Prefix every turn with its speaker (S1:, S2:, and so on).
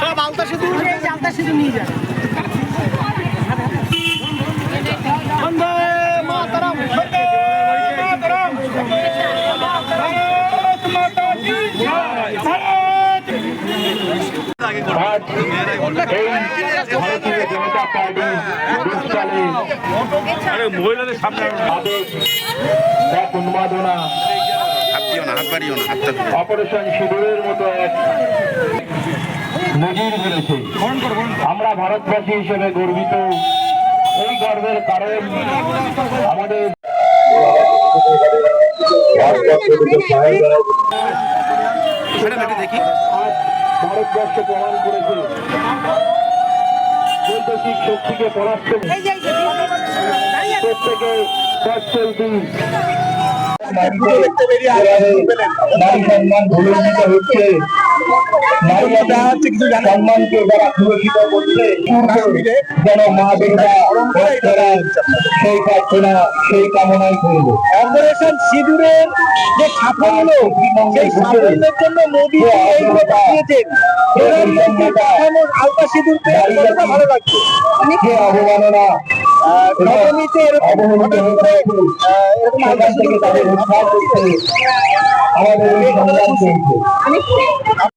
S1: সব আলতা
S2: নিয়ে
S3: আজ এই ভারতীয় জনতা পার্টি দুষ্কালে
S4: মহিলাদের সামনে
S3: আবেগ এক উন্মাদনা। অপারেশন শিবিরের মতো এক নজির মিলেছে আমরা ভারতবাসী হিসেবে গর্বিত। এই গর্বের কারণ আমাদের ভারতবর্ষ প্রমাণ করেছে। বৈদেশিক শক্তিকে পরাস্ত প্রত্যেকে পথ চলতি। নারী সম্মান হচ্ছে সম্মানকে যারা সুরক্ষিত করছে যেন মা দুর্গা সেই প্রার্থনা সেই কামনাই করব
S1: অপারেশন সিঁদুরের যে সাফল্য সেই সাফল্যের জন্য মোদী এইগুলো পাঠিয়েছেন প্রধানমন্ত্রী সিঁদুর পেয়ে ভালো লাগছে।
S3: অবমাননা।
S1: নবমীতে এরকম হঠাৎ করে, এরকম আলতা সিঁদুর
S3: আমাদের এই